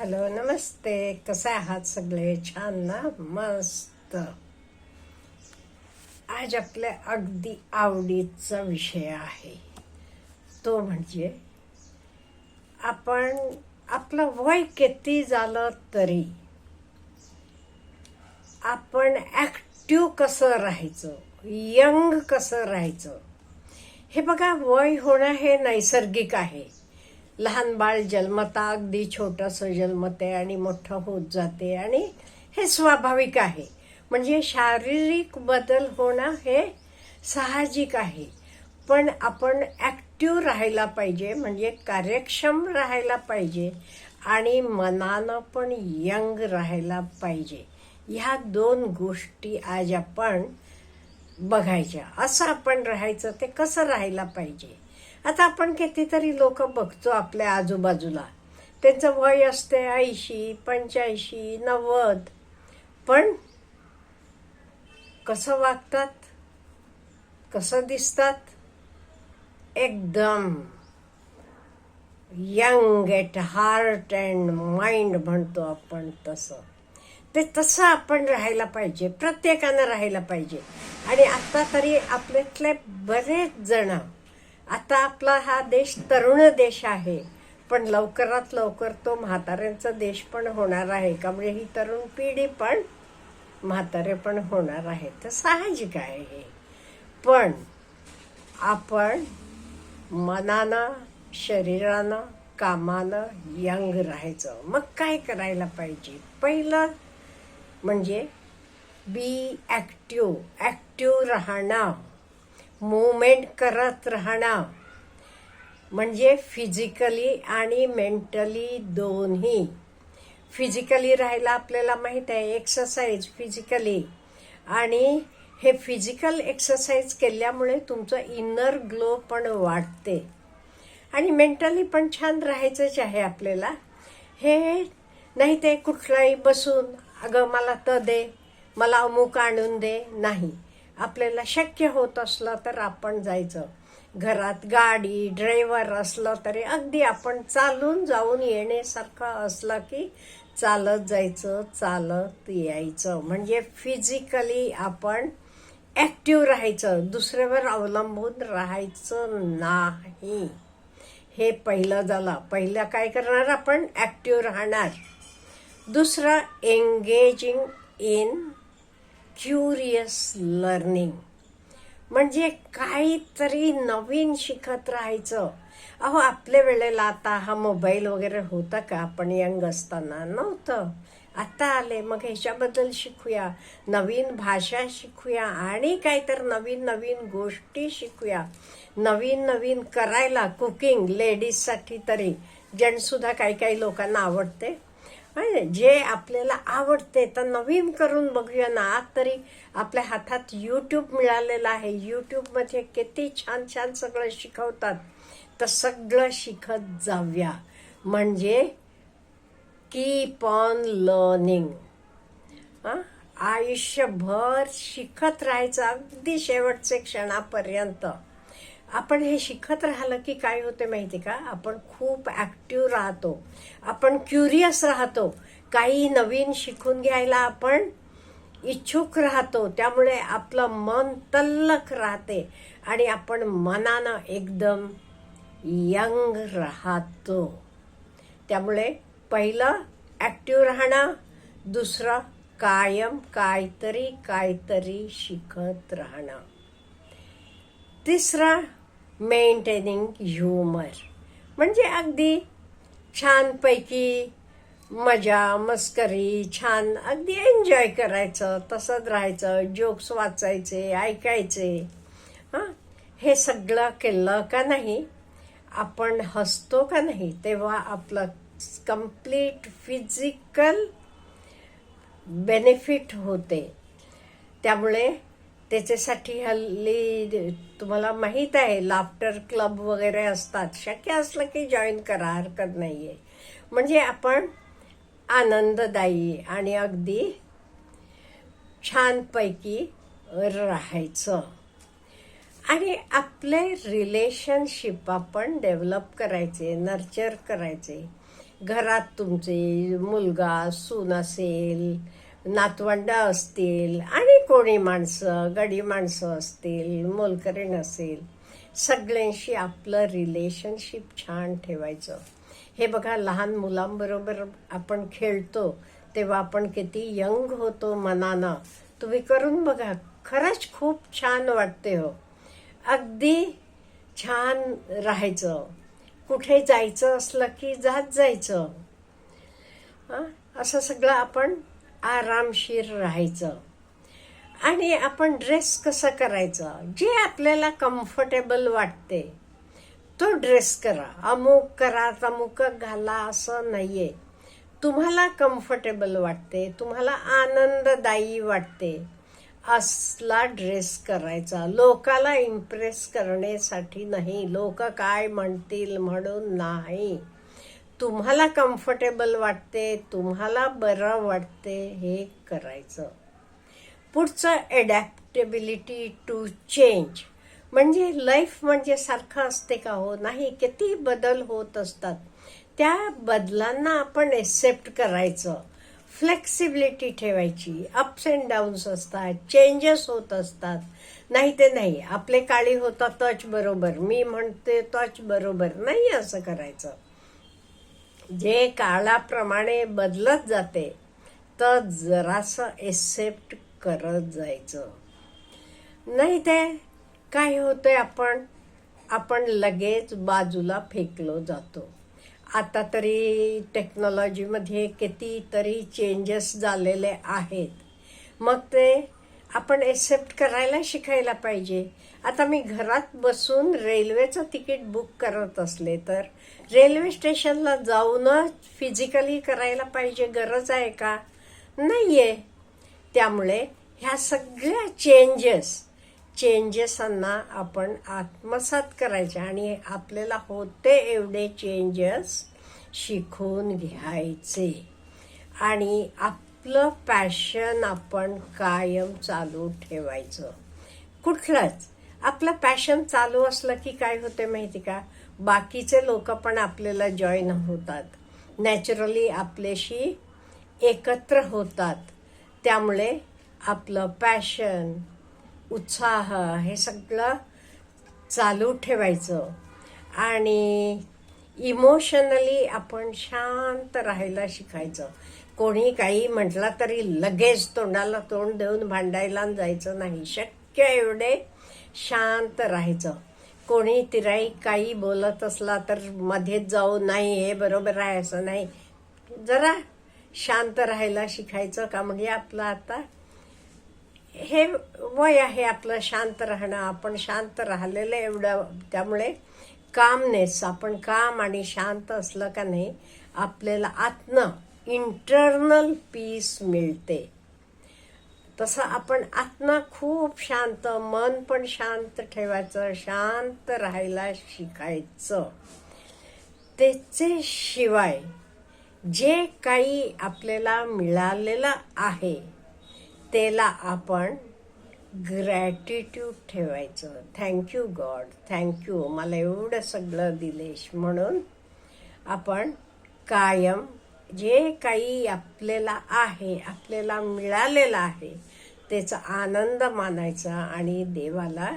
Hello नमस्ते. कसे आहात सगळे? छान ना? मस्त. आज आपल्या अगदी आवडीचा विषय आहे. तो म्हणजे आपण आपलं वय किती झालं तरी आपण ॲक्टिव्ह कसं राहायचं? यंग कसं राहायचं? हे बघा वय होणं हे नैसर्गिक आहे. लहान बाळ जन्मता अगदी छोटंसं जन्मते आणि मोठं होत जाते आणि हे स्वाभाविक आहे. म्हणजे शारीरिक बदल होणं हे साहजिक आहे. पण आपण ॲक्टिव्ह राहायला पाहिजे म्हणजे कार्यक्षम राहायला पाहिजे आणि मनानं पण यंग राहायला पाहिजे. ह्या दोन गोष्टी आज आपण बघायच्या. असं आपण राहायचं ते कसं राहायला पाहिजे? आता आपण कितीतरी लोक बघतो आपल्या आजूबाजूला. त्यांचं वय असते ऐंशी पंच्याऐंशी नव्वद. पण कसं वागतात? कसं दिसतात? एकदम young at heart and mind म्हणतो आपण तसं. ते तसं आपण राहायला पाहिजे प्रत्येकानं राहायला पाहिजे. आणि आत्ता तरी आपल्यातले बरेच जण आता आपला हा देश तरुण देश आहे पण लवकरात लवकर तो म्हाताऱ्यांचा देश पण होणार आहे का? म्हणजे ही तरुण पिढी पण म्हातारे पण होणार आहे. तर साहजिक आहे हे. पण आपण मनानं शरीरानं कामानं यंग राहायचं. मग काय करायला पाहिजे? पहिलं म्हणजे बी ॲक्टिव्ह ॲक्टिव राहणं. मुवमेंट करत राहणं. म्हणजे फिजिकली आणि मेंटली दोन्ही. फिजिकली राहायला आपल्याला माहीत आहे एक्सरसाइज फिजिकली. आणि हे फिजिकल एक्सरसाइज केल्यामुळे तुमचं इनर ग्लो पण वाढते. आणि मेंटली पण छान राहायचंच आहे आपल्याला. हे नाही ते कुठलाही बसून अगं मला त दे मला अमुक आणून दे. नाही. आपल्याला शक्य होत असलं तर आपण जायचं. घरात गाडी ड्रायव्हर असलं तरी अगदी आपण चालून जाऊन येण्यासारखं असलं की चालत जायचं चालत यायचं. म्हणजे फिजिकली आपण ॲक्टिव्ह राहायचं. दुसऱ्यावर अवलंबून राहायचं नाही. हे पहिलं झालं. पहिलं काय करणार आपण? ॲक्टिव्ह राहणार. दुसरं एंगेजिंग इन क्युरियस लर्निंग म्हणजे काहीतरी नवीन शिकत राहायचं. अहो आपल्या वेळेला आता हा मोबाईल वगैरे होता का? आपण यंग असताना नव्हतं. आता आले. मग ह्याच्याबद्दल शिकूया. नवीन भाषा शिकूया आणि काहीतर नवीन नवीन गोष्टी शिकूया. नवीन नवीन करायला कुकिंग लेडीजसाठी तरी. जेंट्ससुद्धा काही काही लोकांना आवडते. जे आपल्याला आवडते तर नवीन करून बघूया ना. आज तरी आपल्या हातात यूट्यूब मिळालेलं आहे. यूट्यूबमध्ये किती छान छान सगळं शिकवतात. तर सगळं शिकत जाऊया. म्हणजे कीप ऑन लर्निंग आयुष्यभर शिकत राहायचं अगदी शेवटचे क्षणापर्यंत. आपण हे शिकत राहिलं की काय होते माहिती का? आपण खूप ॲक्टिव्ह राहतो. आपण क्युरियस राहतो. काही नवीन शिकून घ्यायला आपण इच्छुक राहतो. त्यामुळे आपलं मन तल्लक राहते आणि आपण मनानं एकदम यंग राहतो. त्यामुळे पहिलं ॲक्टिव्ह राहणं दुसरं कायम काहीतरी काहीतरी शिकत राहणं. तिसरं मेंटेनिंग ह्युमर म्हणजे अगदी छानपैकी मजा मस्करी छान अगदी एन्जॉय करायचं तसंच राहायचं जोक्स वाचायचे ऐकायचे. हां? हे सगळं केलं का नाही? आपण हसतो का नाही? तेव्हा आपलं कंप्लीट फिजिकल बेनिफिट होते. त्यामुळे त्याच्यासाठी हल्ली तुम्हाला माहीत आहे लाफ्टर क्लब वगैरे असतात. शक्य असलं की जॉईन करा हरकत नाही आहे म्हणजे आपण आनंददायी आणि अगदी छानपैकी राहायचं. आणि आपले रिलेशनशिप आपण डेव्हलप करायचे नर्चर करायचे. घरात तुमचे मुलगा सून असेल नातवंड असतील आणि कोणी माणसं गडी माणसं असतील मोलकरीण असेल सगळ्यांशी आपलं रिलेशनशिप छान ठेवायचं. हे बघा लहान मुलांबरोबर आपण खेळतो तेव्हा आपण किती यंग होतो मनानं. तुम्ही करून बघा खरंच खूप छान वाटते हो. अगदी छान राहायचं. कुठे जायचं असलं की जात जायचं. असं सगळं आपण आरामशीर राहायचं. आणि आपण ड्रेस कसा करायचा? जे आपल्याला कम्फर्टेबल वाटते तो ड्रेस करा. अमुक करा तमुक घाला असं नाही आहे तुम्हाला कम्फर्टेबल वाटते तुम्हाला आनंददायी वाटते असला ड्रेस करायचा. लोकाला इम्प्रेस करण्यासाठी नाही. लोक काय म्हणतील म्हणून नाही. तुम्हाला कम्फर्टेबल वाटते तुम्हाला बरं वाटते हे करायचं. पुढचं एडॅप्टेबिलिटी टू चेंज म्हणजे लाईफ म्हणजे सारखं असते का हो? नाही किती बदल होत असतात. त्या बदलांना आपण एक्सेप्ट करायचं. फ्लेक्सिबिलिटी ठेवायची. अप्स अँड डाऊन्स असतात चेंजेस होत असतात. नाही ते नाही. आपले काळी होता तच बरोबर. मी म्हणते तच बरोबर. नाही असं करायचं. जे काळाप्रमाणे बदलत जाते तर जरासं एक्सेप्ट करत जायचं. नाही ते काय होतंय आपण आपण लगेच बाजूला फेकलो जातो. आता तरी टेक्नॉलॉजीमध्ये कितीतरी चेंजेस झालेले आहेत. मग ते आपण एक्सेप्ट करायला शिकायला पाहिजे. आता मी घरात बसून रेल्वेचं तिकीट बुक करत असले तर रेल्वे स्टेशनला जाऊनच फिजिकली करायला पाहिजे गरज आहे का? नाही आहे त्यामुळे ह्या सगळ्या चेंजेस चेंजेसांना आपण आत्मसात करायचे आणि आपल्याला होते एवढे चेंजेस शिकून घ्यायचे. आणि आपलं पॅशन आपण कायम चालू ठेवायचं. कुठलंच. आपलं पॅशन चालू असलं की काय होते माहिती का? बाकीचे लोक पण आपल्याला जॉईन होतात. नॅचरली आपल्याशी एकत्र होतात. त्यामुळे आपलं पॅशन उत्साह हे सगळं चालू ठेवायचं. आणि इमोशनली आपण शांत राहायला शिकायचं. कोणी काही म्हटलं तरी लगेच तोंडाला तोंड देऊन भांडायला जायचं नाही. शक्य एवढे शांत राहायचं. कोणी तिराई काही बोलत असला तर मध्येच जाऊ नाही हे बरोबर आहे असं नाही. जरा शांत राहायला शिकायचं का? म्हणजे आपलं आता हे वय आहे आपलं शांत राहणं. आपण शांत राहिलेलं एवढं त्यामुळे कामनेस आपण काम आणि शांत असलं का नाही आपल्याला आतनं इंटरनल पीस मिळते. तसं आपण आत्मा खूप शांत मन पण शांत ठेवायचं शांत राहायला शिकायचं. त्याचे शिवाय जे काही आपल्याला मिळालेलं आहे त्याला आपण ग्रॅटिट्यूड ठेवायचं. थँक्यू गॉड थँक्यू मला एवढं सगळं दिलेश म्हणून आपण कायम जे काही आपल्याला आहे आपल्याला मिळालेलं आहे त्याचा आनंद मानायचा आणि देवाला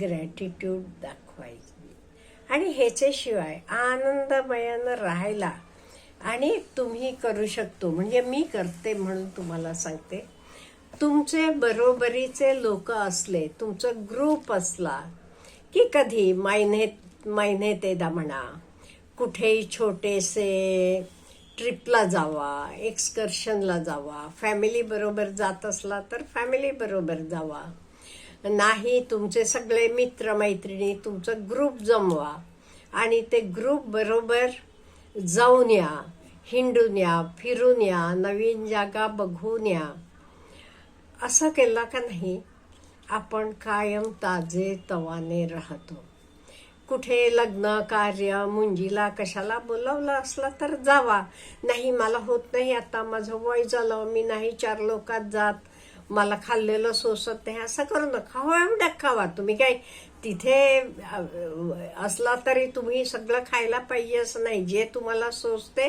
ग्रॅटिट्यूड दाखवायची. आणि ह्याच्याशिवाय आनंदमयानं राहायला आणि तुम्ही करू शकतो. म्हणजे मी करते म्हणून तुम्हाला सांगते. तुमचे बरोबरीचे लोक असले तुमचं ग्रुप असला की कधी मायने मायने तेदा म्हणा कुठेही छोटेसे ट्रिपला जावा एक्सकर्शनला जावा फॅमिली बरोबर जात असला तर फॅमिली बरोबर जावा. नाही तुमचे सगळे मित्र मैत्रिणी तुमचं ग्रुप जमवा. आणि ते ग्रुप बरोबर जाऊन या हिंडून या फिरून या नवीन जागा बघून या. असं केलं का नाही आपण कायम ताजे तवाने राहतो. कुठे लग्न कार्य मुंजीला कशाला बोलवलं असलं तर जावा. नाही मला होत नाही आता माझं वय झालं मी नाही चार लोकात जात. मला खाल्लेलं सोसत नाही असं करू नका. हो एवढं खावा. तुम्ही काय तिथे असला तरी तुम्ही सगळं खायला पाहिजे असं नाही. जे तुम्हाला सोसते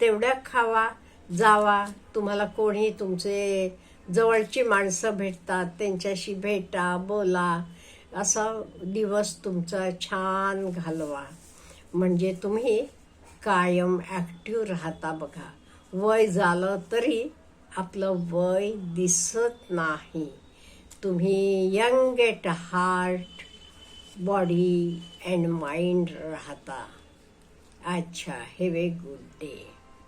तेवढ्या खावा जावा. तुम्हाला कोणी तुमचे जवळची माणसं भेटतात त्यांच्याशी भेटा बोला. असा दिवस तुमचा छान घालवा. म्हणजे तुम्ही कायम ॲक्टिव्ह राहता बघा. वय झालं तरी आपलं वय दिसत नाही. तुम्ही young at heart body and mind राहता. अच्छा हॅव ए गुड डे